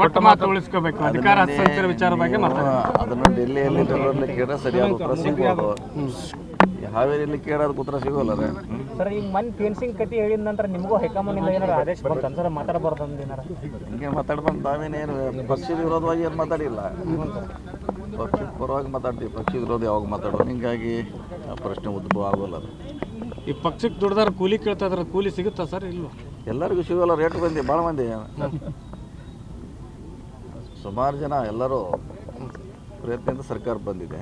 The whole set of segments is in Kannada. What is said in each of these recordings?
ಕೊಟ್ಟ ಮಾತು ಉಳಿಸ್ಕೋಬೇಕು. ಅಧಿಕಾರ ಹಸ್ತಾಂತರ ವಿಚಾರ ಬಗ್ಗೆ ಅದನ್ನು ಡೆಲ್ಲಿಯಲ್ಲಿ ಬೆಂಗಳೂರಲ್ಲಿ ಕೇಳಿದ್ರೆ ಸರಿಯಾದ ಉತ್ತರ ಸಿಗ್ಬೋದು ಹಾವೇರಿಯಲ್ಲಿ ಕೇಳೋದು ಉತ್ತರ ಸಿಗೋಲ್ಲ ಸರ್ ಈಗ ಮನ್ ಫೆನ್ಸಿಂಗ್ ಕತಿ ಹೇಳಿದ ನಂತರ ನಿಮಗೂ ಹೈಕಮಾಂಡಿಂದ ಏನಾರ ಆದೇಶ ಬಂತ ಸರ್ ಮಾತಾಡಬಾರ್ದು ಅಂದ್ ಏನಾರ ಹಿಂಗೆ ಮಾತಾಡ್ಬಂದು ತಾವೇನೇನು ಪಕ್ಷದ ವಿರೋಧವಾಗಿ ಏನು ಮಾತಾಡಿಲ್ಲ. ಪಕ್ಷದ ಪರವಾಗಿ ಮಾತಾಡ್ತೀವಿ. ಪಕ್ಷ ವಿರೋಧ ಯಾವಾಗ ಮಾತಾಡೋದು ಹಿಂಗಾಗಿ ಆ ಪ್ರಶ್ನೆ ಉದ್ಭವ ಆಗೋಲ್ಲ ಅದು. ಈ ಪಕ್ಷಕ್ಕೆ ದುಡ್ದಾರ ಕೂಲಿ ಕೇಳ್ತಾ ಇದ್ರೆ ಕೂಲಿ ಸಿಗುತ್ತಾ ಸರ್ ಇಲ್ವಾ? ಎಲ್ಲರಿಗೂ ಸಿಗೋಲ್ಲ ರೇಟ್ ಬಂದಿ ಭಾಳ ಮಂದಿ. ಸುಮಾರು ಜನ ಎಲ್ಲರೂ ಪ್ರಯತ್ನದಿಂದ ಸರ್ಕಾರ ಬಂದಿದೆ.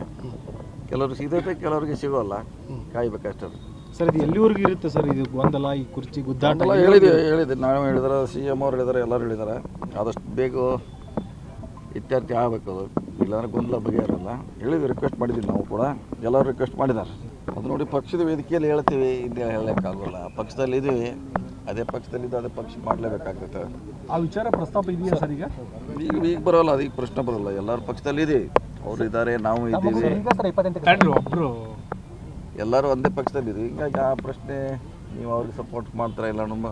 ಕೆಲವರು ಸಿಗುತ್ತೆ ಕೆಲವರಿಗೆ ಸಿಗೋಲ್ಲ ಕಾಯ್ಬೇಕಷ್ಟೇ. ಸರ್ ಇದು ಎಲ್ಲಿವರೆಗೂ ಇರುತ್ತೆ ಸರ್? ಇದು ಗೊಂದಲ ಈ ಕುರ್ಚಿ ಗುದ್ದಾಟ? ಹೇಳಿದೆ ಹೇಳಿದೆ. ನಾವು ಹೇಳಿದಾರೆ ಸಿ ಎಂ ಅವ್ರು ಹೇಳಿದಾರೆ ಎಲ್ಲರೂ ಹೇಳಿದ್ದಾರೆ ಆದಷ್ಟು ಬೇಗ ಇತ್ಯರ್ಥ ಆಗಬೇಕು ಅದು. ಇಲ್ಲಾಂದ್ರೆ ಗೊಂದಲ ಬಗ್ಗೆ ಇರಲ್ಲ ಹೇಳಿದ್ವಿ ರಿಕ್ವೆಸ್ಟ್ ಮಾಡಿದ್ವಿ ನಾವು ಕೂಡ. ಎಲ್ಲರೂ ರಿಕ್ವೆಸ್ಟ್ ಮಾಡಿದ್ದಾರೆ. ಅದು ನೋಡಿ ಪಕ್ಷದ ವೇದಿಕೆಯಲ್ಲಿ ಹೇಳ್ತೀವಿ ಇದು ಹೇಳೋಕ್ಕಾಗಲ್ಲ. ಪಕ್ಷದಲ್ಲಿ ಇದ್ದೀವಿ ಅದೇ ಪಕ್ಷದಲ್ಲಿದ್ದು ಅದೇ ಪಕ್ಷ ಮಾಡಲೇಬೇಕಾಗ್ತೈತೆ ಆ ವಿಚಾರ ಪ್ರಸ್ತಾಪ ಇದೆಯಾ ಸರ್ ಈಗ? ಈಗ ಈಗ ಬರೋಲ್ಲ ಅದೀಗ ಪ್ರಶ್ನೆ ಬರೋಲ್ಲ. ಎಲ್ಲರ ಪಕ್ಷದಲ್ಲಿ ಇದೆ. ಅವ್ರು ಇದ್ದಾರೆ ನಾವು ಇದ್ದೀವಿ. ಈಗ ಎಲ್ಲರೂ ಒಂದೇ ಪಕ್ಷದಲ್ಲಿ ಇದೆ. ಹಿಂಗಾಗಿ ಆ ಪ್ರಶ್ನೆ ನೀವು ಅವ್ರಿಗೆ ಸಪೋರ್ಟ್ ಮಾಡ್ತಾರ ಇಲ್ಲ ನಮ್ಮ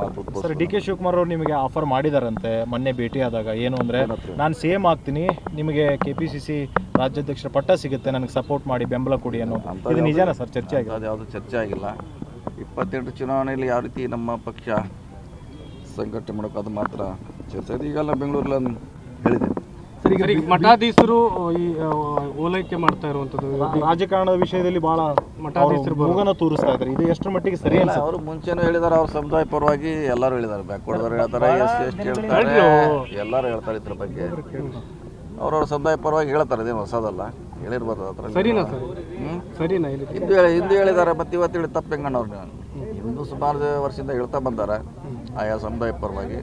ಮಾತು ಸರ್ ಡಿ ಕೆ ಶಿವಕುಮಾರ್ ಅವರು ನಿಮಗೆ ಆಫರ್ ಮಾಡಿದಾರಂತೆ ಮೊನ್ನೆ ಭೇಟಿ ಆದಾಗ. ಏನು ಅಂದರೆ? ನಾನು ಸೇಮ್ ಆಗ್ತೀನಿ. ನಿಮಗೆ ಕೆ ಪಿ ಸಿ ಸಿ ರಾಜ್ಯಾಧ್ಯಕ್ಷರ ಪಟ್ಟ ಸಿಗುತ್ತೆ. ನನಗೆ ಸಪೋರ್ಟ್ ಮಾಡಿ ಬೆಂಬಲ ಕೊಡಿ ಅನ್ನೋದು ಅಂಥದ್ದು ಇದು ನಿಜಾನ ಸರ್ ಚರ್ಚೆ ಆಗಿದೆ ಅದು ಯಾವುದು ಚರ್ಚೆ ಆಗಿಲ್ಲ. ಇಪ್ಪತ್ತೆಂಟು ಚುನಾವಣೆಯಲ್ಲಿ ಯಾವ ರೀತಿ ನಮ್ಮ ಪಕ್ಷ ಸಂಘಟನೆ ಮಾಡೋಕೆ ಅದು ಮಾತ್ರ ಚರ್ಚೆ ಆಗಿದೆ. ಈಗೆಲ್ಲ ಬೆಂಗಳೂರಲ್ಲಿ ಹೇಳಿದೆ. ಸರಿ ಈಗ ಮಠಾಧೀಶರು ಈ ಓಲೈಕೆ ಮಾಡ್ತಾ ಇರುವಂಥದ್ದು. ರಾಜಕಾರಣದ ವಿಷಯದಲ್ಲಿ ಬಹಳ ಮಠಾಧೀಶರು ಮುಗನ ತೋರಿಸ್ತಾ ಇದ್ದಾರೆ. ಇದು ಎಷ್ಟರ ಮಟ್ಟಿಗೆ ಸರಿ ಇಲ್ಲ, ಅವರು ಮುಂಚೆನೂ ಹೇಳಿದಾರೆ ಅವ್ರ ಸಮುದಾಯ ಪರವಾಗಿ ಎಲ್ಲರೂ ಹೇಳಿದ್ದಾರೆ ಬ್ಯಾಕ್ವರ್ಡ್ದವ್ರು ಹೇಳ್ತಾರೆ ಎಸ್ ಸಿ ಎಸ್ ಟಿ ಹೇಳ್ತಾರೆ ಎಲ್ಲರೂ ಹೇಳ್ತಾರೆ ಇದ್ರ ಬಗ್ಗೆ. ಅವ್ರವ್ರ ಸಮುದಾಯ ಪರವಾಗಿ ಹೇಳ್ತಾರೆ ಅದೇನು ಹೊಸದಲ್ಲ ಹೇಳಿರ್ಬೋದು ಹತ್ರ ಸರಿನಾ ಸರ್? ಹ್ಞೂ ಸರಿನಾ ಇಲ್ಲಿ ಹಿಂದೂ ಹೇಳಿ ಹಿಂದೂ ಹೇಳಿದ್ದಾರೆ ಮತ್ತು ಇವತ್ತು ಹೇಳಿ ತಪ್ಪು ಹೆಂಗಣ್ಣವ್ರು ಹಿಂದೂ ಸುಮಾರು ವರ್ಷದಿಂದ ಹೇಳ್ತಾ ಬಂದಾರೆ ಆಯಾ ಸಮುದಾಯ ಪರವಾಗಿ.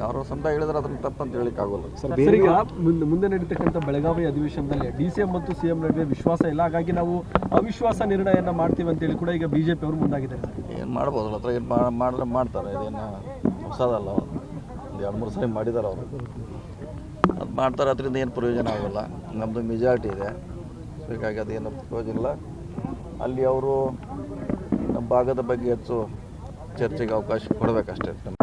ಯಾರೋ ಸಮುದಾಯ ಹೇಳಿದ್ರೆ ಅದನ್ನ ತಪ್ಪು ಅಂತ ಹೇಳಿಕ್ಕೆ ಆಗೋಲ್ಲ. ಸರ್ ಬೇರೆ ಈಗ ಮುಂದೆ ಮುಂದೆ ನಡೀತಕ್ಕಂಥ ಬೆಳಗಾವಿ ಅಧಿವೇಶನದಲ್ಲಿ ಡಿ ಸಿ ಎಂ ಮತ್ತು ಸಿ ಎಂ ನಡುವೆ ವಿಶ್ವಾಸ ಇಲ್ಲ ಹಾಗಾಗಿ ನಾವು ಅವಿಶ್ವಾಸ ನಿರ್ಣಯನ ಮಾಡ್ತೀವಿ ಅಂತೇಳಿ ಕೂಡ ಈಗ ಬಿಜೆಪಿ ಅವರು ಮುಂದಾಗಿದ್ದಾರೆ ಸರ್. ಏನು ಮಾಡ್ಬೋದು ಅಲ್ಲ ಹತ್ರ ಏನು ಮಾಡಿದ್ರೆ ಮಾಡ್ತಾರೆ ಇದೇನು ಹೊಸದಲ್ಲ ಅವರು. ಎರಡು ಮೂರು ಸರಿ ಮಾಡಿದ್ದಾರೆ ಅವರು. ಮಾಡ್ತಾರೆ ಅದರಿಂದ ಏನು ಪ್ರಯೋಜನ ಆಗೋಲ್ಲ. ನಮ್ಮದು ಮೆಜಾರಿಟಿ ಇದೆ. ಹೀಗಾಗಿ ಅದೇನು ಪ್ರಯೋಜನ ಇಲ್ಲ. ಅಲ್ಲಿ ಅವರು ನಮ್ಮ ಭಾಗದ ಬಗ್ಗೆ ಹೆಚ್ಚು ಚರ್ಚೆಗೆ ಅವಕಾಶ ಕೊಡಬೇಕಷ್ಟೇ.